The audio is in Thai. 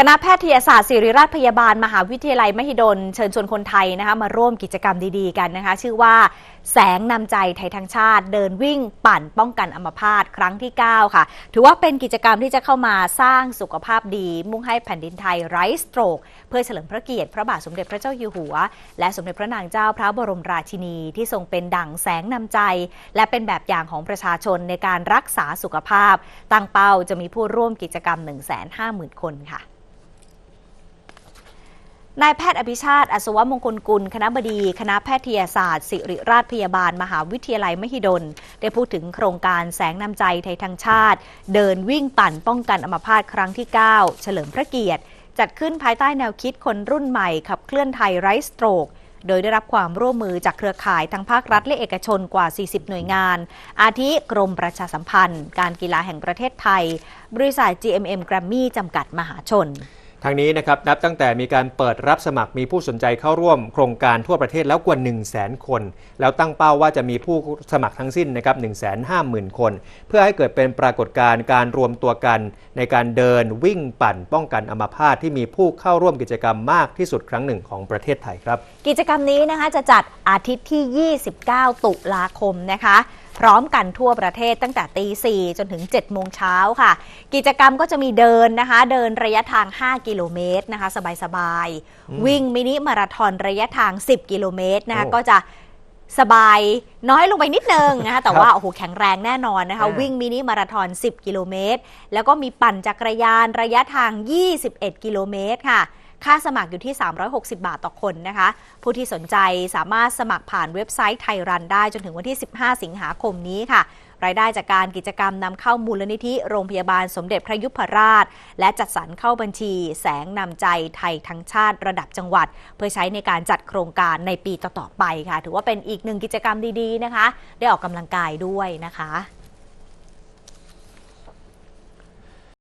คณะแพทยศาสตร์ศิริราชพยาบาล มหาวิทยาลัยมหิดล เชิญชวนคนไทยนะคะมาร่วมกิจกรรมดีๆกันนะคะ ชื่อว่าแสงนำใจไทยทั้งชาติ เดินวิ่งปั่นป้องกันอัมพาตครั้งที่ 9 ค่ะ ถือว่าเป็นกิจกรรมที่จะเข้ามาสร้างสุขภาพดี มุ่งให้แผ่นดินไทยไร้สโตรก เพื่อเฉลิมพระเกียรติพระบาทสมเด็จพระเจ้าอยู่หัว และสมเด็จพระนางเจ้าพระบรมราชินี ที่ทรงเป็นดั่งแสงนำใจ และเป็นแบบอย่างของประชาชนในการรักษาสุขภาพ ตั้งเป้าจะมีผู้ร่วมกิจกรรม 150,000 คนค่ะ นายแพทย์อภิชาติอัศวมงคลกุล คณะบดี คณะแพทยศาสตร์ ศิริราชพยาบาล มหาวิทยาลัยมหิดล ได้พูดถึงโครงการแสงนำใจไทยทั้งชาติ เดินวิ่งปั่นป้องกันอัมพาตครั้งที่ 9 เฉลิมพระเกียรติ จัดขึ้นภายใต้แนวคิดคนรุ่นใหม่ขับเคลื่อนไทยไร้สโตรกโดยได้รับความร่วมมือจากเครือข่ายทั้งภาครัฐและเอกชนกว่า 40 หน่วยงาน อาทิกรมประชาสัมพันธ์ การกีฬาแห่งประเทศไทย บริษัท GMM Grammy จำกัดมหาชน ทางนี้นะครับนับตั้งแต่มีการเปิดรับสมัครมีผู้สนใจเข้าร่วมโครงการทั่วประเทศแล้วกว่า 1 0 0 0 0แคน แล้วตั้งเป้าว่าจะมีผู้สมัครทั้งสิ้นนะครับ1 5 0 0 0 0 คน เพื่อให้เกิดเป็นปรากฏการณ์การรวมตัวกันในการเดินวิ่งปั่นป้องกันอัมพาตที่มีผู้เข้าร่วมกิจกรรมมากที่สุดครั้งหนึ่งของประเทศไทยครับ กิจกรรมนี้นะคะจะจัดอาทิตย์ที่ 29 ตุลาคมนะคะ พร้อมกันทั่วประเทศตั้งแต่ตี4จนถึง7โมงเช้าค่ะ กิจกรรมก็จะมีเดินนะคะ เดินระยะทาง 5 กิโลเมตรนะคะ สบายๆ วิ่งมินิมาราธอนระยะทาง 10 กิโลเมตรนะคะโอ้ก็จะสบายน้อยลงไปนิดนึงนะคะแต่ครับว่าโอ้โหแข็งแรงแน่นอนนะคะอ่าวิ่งมินิมาราธอน 10 กิโลเมตร แล้วก็มีปั่นจักรยานระยะทาง 21 กิโลเมตรค่ะ ค่าสมัครอยู่ที่ 360 บาทต่อคนนะคะ ผู้ที่สนใจสามารถสมัครผ่านเว็บไซต์ไทยรันได้จนถึงวันที่ 15 สิงหาคมนี้ค่ะ รายได้จากการกิจกรรมนำเข้ามูลนิธิโรงพยาบาลสมเด็จพระยุพราช และจัดสรรเข้าบัญชี แสงนำใจไทยทั้งชาติระดับจังหวัด เพื่อใช้ในการจัดโครงการในปีต่อๆไปค่ะ ถือว่าเป็นอีกหนึ่งกิจกรรมดีๆนะคะ ได้ออกกำลังกายด้วยนะคะ